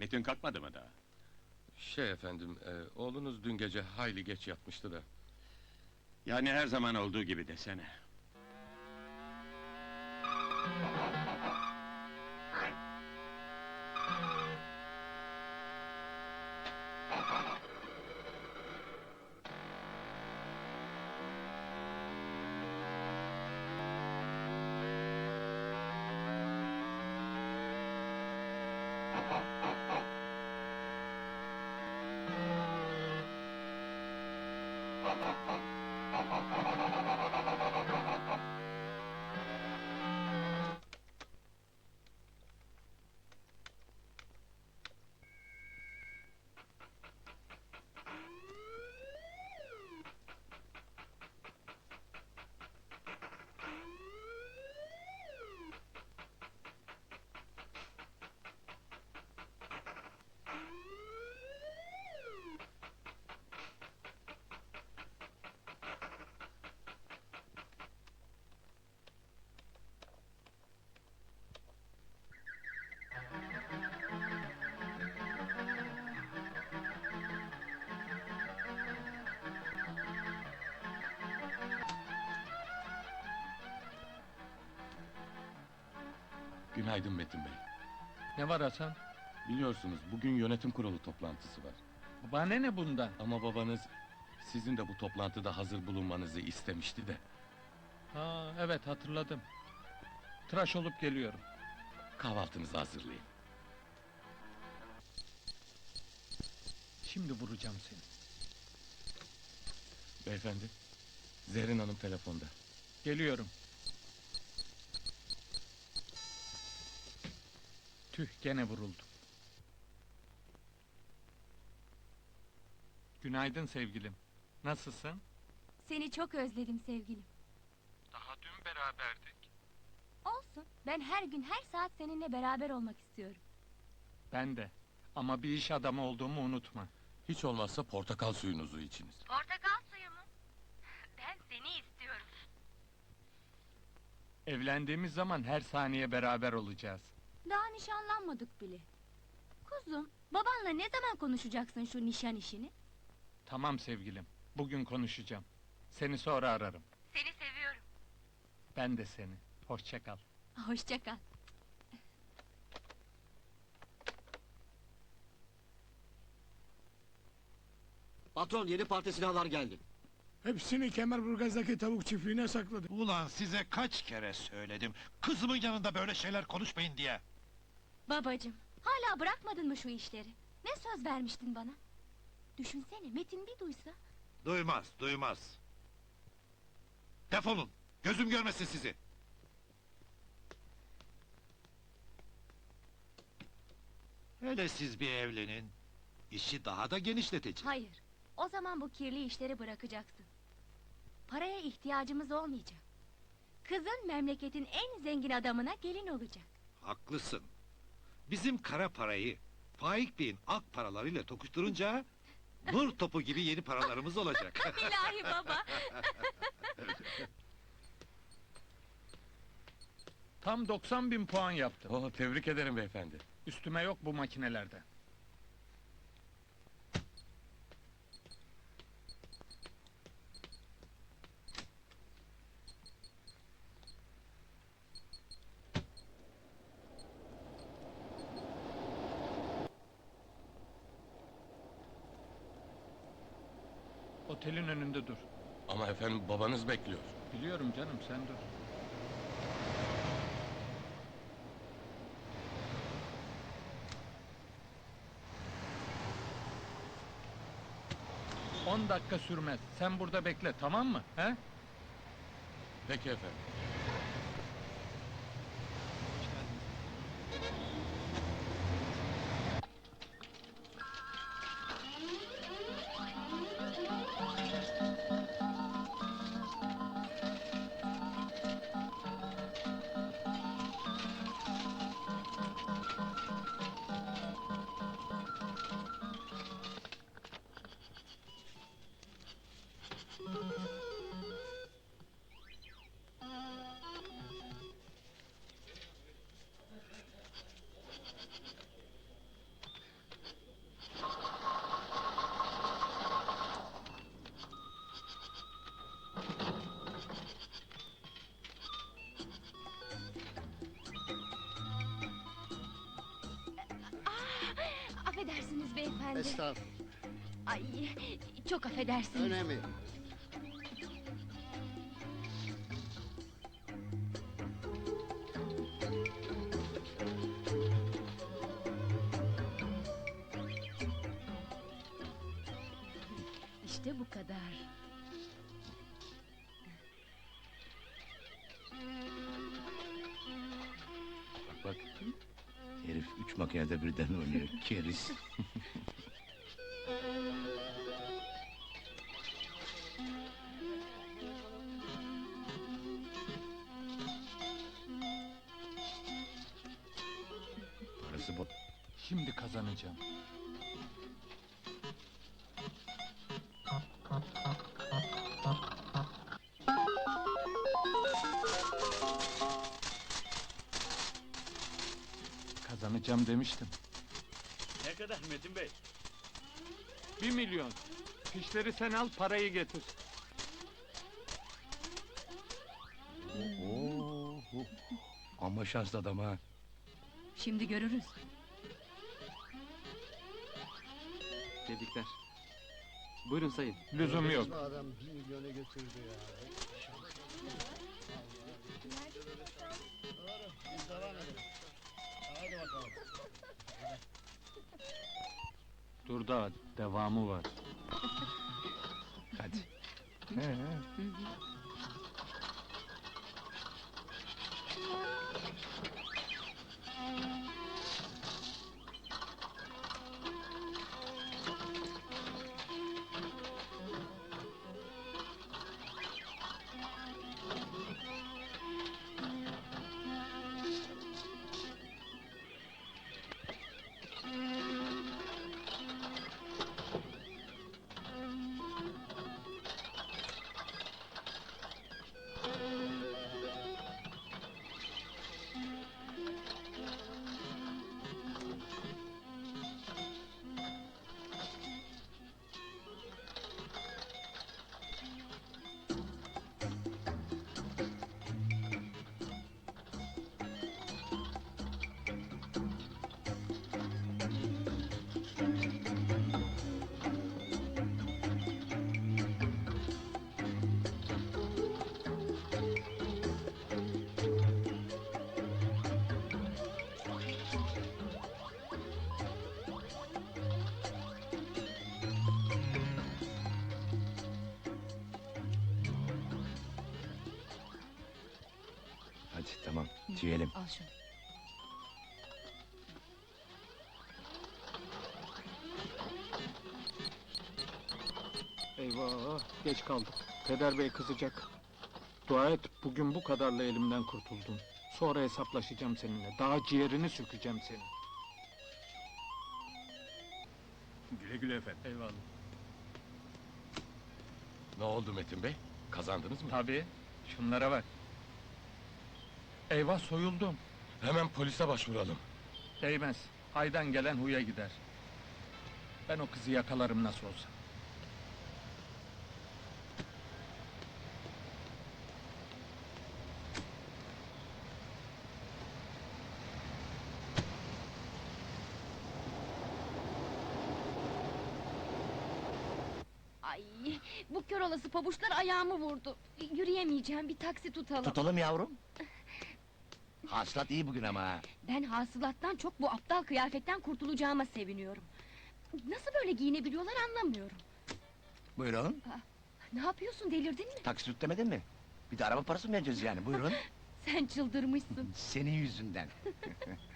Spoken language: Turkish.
Metin kalkmadı mı daha? Şey efendim, e, oğlunuz dün gece hayli geç yatmıştı da. Yani her zaman olduğu gibi desene. Günaydın Metin Bey. Ne var Hasan? Biliyorsunuz bugün yönetim kurulu toplantısı var. Bana ne bundan? Ama babanız sizin de bu toplantıda hazır bulunmanızı istemişti de. Ha, evet hatırladım. Tıraş olup geliyorum. Kahvaltınızı hazırlayın. Şimdi vuracağım seni. Beyefendi, Zerrin Hanım telefonda. Geliyorum. Tüh gene vuruldum. Günaydın sevgilim. Nasılsın? Seni çok özledim sevgilim. Daha dün beraberdik. Olsun. Ben her gün her saat seninle beraber olmak istiyorum. Ben de. Ama bir iş adamı olduğumu unutma. Hiç olmazsa portakal suyunuzu içiniz. Portakal suyu mu? Ben seni istiyorum. Evlendiğimiz zaman her saniye beraber olacağız. Daha nişanlanmadık bile. Kuzum, babanla ne zaman konuşacaksın şu nişan işini? Tamam sevgilim. Bugün konuşacağım. Seni sonra ararım. Seni seviyorum. Ben de seni. Hoşça kal. Hoşça kal. Patron yeni parti silahlar geldi. Hepsini Kemerburgaz'daki tavuk çiftliğine sakladı. Ulan size kaç kere söyledim. Kızımın yanında böyle şeyler konuşmayın diye. Babacım, hala bırakmadın mı şu işleri? Ne söz vermiştin bana? Düşünsene Metin bir duysa. Duymaz, duymaz. Defolun. Gözüm görmesin sizi. Hele siz bir evlenin. İşi daha da genişleteceğim. Hayır, o zaman bu kirli işleri bırakacaksın. Paraya ihtiyacımız olmayacak. Kızın memleketin en zengin adamına gelin olacak. Haklısın. Bizim kara parayı Faik Bey'in ak paralarıyla tokuşturunca... ...nur topu gibi yeni paralarımız olacak. İlahi baba! Tam 90 bin puan yaptım. Oh, tebrik ederim beyefendi. Üstüme yok bu makinelerde. Otelin önünde dur. Ama efendim babanız bekliyor. Biliyorum canım sen dur. On dakika sürmez. Sen burada bekle tamam mı? He? Peki efendim. Estağfurullah. Ay, çok affedersiniz. Önemli. yok. İşte bu kadar. Bak bak. Herif üç makinede birden oynuyor. Keriz. Şimdi kazanacağım. Kazanacağım demiştim. Ne kadar Metin Bey? Bir milyon. Fişleri sen al, parayı getir. Oo, Ama şanslı adam ha. Şimdi görürüz. Tebrikler. Buyurun sayın. Lüzum yok. Adam bir milyonu götürdü ya. Doğru, biz devam edelim. Hadi bakalım. Dur da devamı var. Hadi. Hadi tamam. Tüyelim. Al şunu. Eyvah, geç kaldık. Peder bey kızacak. Dua et, bugün bu kadarla elimden kurtuldun. Sonra hesaplaşacağım seninle. Daha ciğerini sökeceğim senin. Güle güle efendim. Eyvallah. Ne oldu Metin Bey? Kazandınız mı? Tabii, şunlara bak. Eyvah soyuldum. Hemen polise başvuralım. Değmez. Haydan gelen huya gider. Ben o kızı yakalarım nasıl olsa. Ay, bu kör olası pabuçlar ayağımı vurdu. Yürüyemeyeceğim, bir taksi tutalım. Tutalım yavrum. Haslat iyi bugün ama. ha. Ben hasılattan çok bu aptal kıyafetten kurtulacağıma seviniyorum. Nasıl böyle giyinebiliyorlar anlamıyorum. Buyurun. Ne yapıyorsun, delirdin mi? Taksi tut demedin mi? Bir de araba parası mı vereceğiz yani? Buyurun. Sen çıldırmışsın. Senin yüzünden.